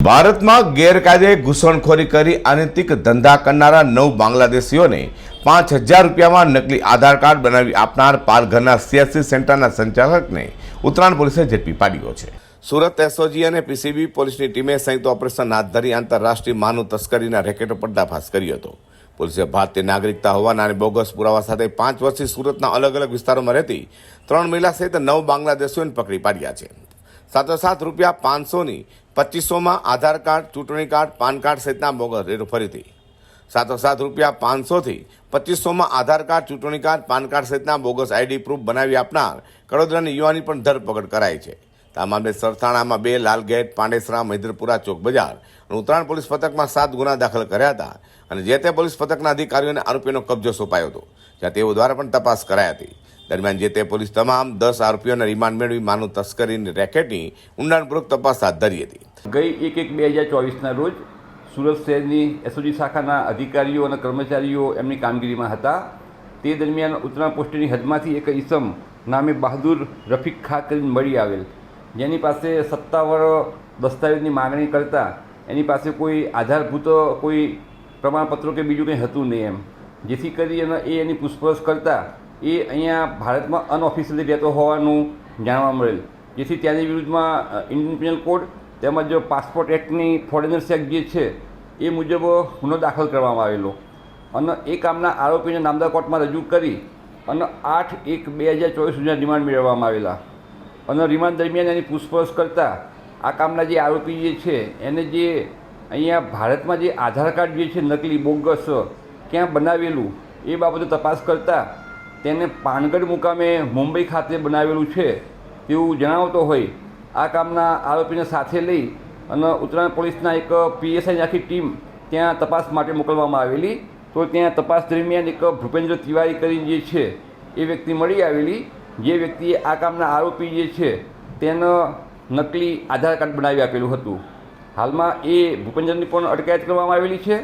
ભારતમાં ગેરકાયદે ઘૂસણખોરી કરી અનૈતિક ધંધા કરનારા નવ બાંગ્લાદેશીઓને પાંચ હજાર રૂપિયામાં નકલી આધાર કાર્ડ બનાવી આપનાર પાલઘરના સીએસસી સેન્ટરના સંચાલકને ઉત્તરાયણ પોલીસે ઝડપી પાડ્યો છે. સુરત એસઓજી અને પીસીબી પોલીસની ટીમે સંયુક્ત ઓપરેશન હાથ ધરી આંતરરાષ્ટ્રીય માનવ તસ્કરીના રેકેટો પર્દાફાશ કર્યો હતો. પોલીસે ભારતીય નાગરિકતા હોવાના અને બોગસ પુરાવા સાથે પાંચ વર્ષથી સુરતના અલગ અલગ વિસ્તારોમાં રહેતી ત્રણ મહિલા સહિત નવ બાંગ્લાદેશીઓને પકડી પાડ્યા છે. સાથોસાથ રૂપિયા પાંચસોની પચીસોમાં આધાર કાર્ડ, ચૂંટણી કાર્ડ, પાન કાર્ડ સહિતના બોગસ રેટ ફરીથી. સાત રૂપિયા પાંચસોથી પચીસોમાં આધાર કાર્ડ, ચૂંટણી કાર્ડ, પાન કાર્ડ સહિતના બોગસ આઈડી પ્રૂફ બનાવી આપનાર કડોદરાની યુવાની પણ ધરપકડ કરાઈ છે. આ મામલે સરથાણામાં બે, લાલગેટ, પાંડેસરા મહિદ્રપુરા ચોક બજાર અને ઉત્તરાયણ પોલીસ પથકમાં સાત ગુના દાખલ કર્યા હતા અને જે તે પોલીસ પથકના અધિકારીઓને આરોપીનો કબજો સોંપાયો હતો, જ્યાં તેઓ દ્વારા પણ તપાસ કરાઈ હતી. દરમિયાન જે તે પોલીસ તમામ દસ આરોપીઓને રિમાન્ડ મેળવી માનવ તસ્કરીની રેકેટની ઊંડાણપૂર્વક તપાસ હાથ ધરી હતી. ગઈ એક એક બે હજાર ચોવીસના રોજ સુરત શહેરની એસઓજી શાખાના અધિકારીઓ અને કર્મચારીઓ એમની કામગીરીમાં હતા. તે દરમિયાન ઉત્તરા પોસ્ટની હદમાંથી એક ઈસમ નામે બહાદુર રફીક ખા કરીને મળી આવેલ. જેની પાસે સત્તાવાર દસ્તાવેજની માગણી કરતા એની પાસે કોઈ આધારભૂત કોઈ પ્રમાણપત્રો કે બીજું કંઈ હતું નહીં એમ. જેથી કરી અને એ એની પૂછપરછ કરતા એ અહીંયા ભારતમાં અનઓફિશિયલી રહેતો હોવાનું જાણવા મળેલ. જેથી ત્યાંની વિરુદ્ધમાં ઇન્ડિયન પિનલ કોડ તેમજ પાસપોર્ટ એક્ટની ફોરેનર્સ એક્ટ જે છે, એ મુજબ ગુનો દાખલ કરવામાં આવેલો. અને એ કામના આરોપીને નામદાર કોર્ટમાં રજૂ કરી અને આઠ એક બે હજાર ચોવીસ સુધીના રિમાન્ડ મેળવવામાં આવેલા. અને રિમાન્ડ દરમિયાન એની પૂછપરછ કરતાં આ કામના જે આરોપી જે છે, એને જે અહીંયા ભારતમાં જે આધાર કાર્ડ જે છે, નકલી બોગસ ક્યાં બનાવેલું, એ બાબતે તપાસ કરતાં તેને પાનગઢ મુકામે મુંબઈ ખાતે બનાવેલું છે તેવું જણાવતો હોય, આ કામના આરોપીને સાથે લઈ અને ઉત્તરાયણ પોલીસના એક પીએસઆઈની આખી ટીમ ત્યાં તપાસ માટે મોકલવામાં આવેલી. તો ત્યાં તપાસ દરમિયાન એક ભૂપેન્દ્ર તિવારી કરીને જે છે, એ વ્યક્તિ મળી આવેલી. જે વ્યક્તિએ આ કામના આરોપી જે છે, તેનો નકલી આધાર કાર્ડ બનાવી આપેલું હતું. હાલમાં એ ભૂપેન્દ્રની પણ અટકાયત કરવામાં આવેલી છે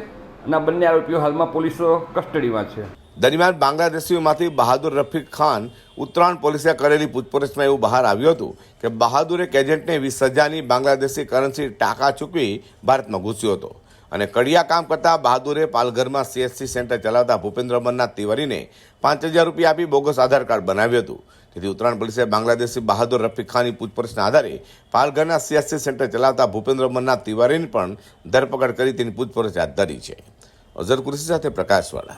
અને આ બંને આરોપીઓ હાલમાં પોલીસ કસ્ટડીમાં છે. દરમિયાન બાંગ્લાદેશીઓમાંથી બહાદુર રફીક ખાન ઉત્તરાયણ પોલીસે કરેલી પૂછપરછમાં એવું બહાર આવ્યું હતું કે બહાદુર એક એજન્ટને વીસ હજારની બાંગ્લાદેશી કરન્સી ટાંકા ચૂકવી ભારતમાં ઘૂસ્યો હતો. અને કડિયા કામ કરતા બહાદુરે પાલઘરમાં સીએસસી સેન્ટર ચલાવતા ભૂપેન્દ્ર અમરનાથ તિવારીને પાંચ હજાર રૂપિયા આપી બોગસ આધાર કાર્ડ બનાવ્યું હતું. તેથી ઉત્તરાયણ પોલીસે બાંગ્લાદેશી બહાદુર રફીક ખાનની પૂછપરછના આધારે પાલઘરના સીએસસી સેન્ટર ચલાવતા ભૂપેન્દ્ર અમરનાથ તિવારીની પણ ધરપકડ કરી તેની પૂછપરછ હાથ ધરી છે. અઝર કૃષિ સાથે પ્રકાશવાળા.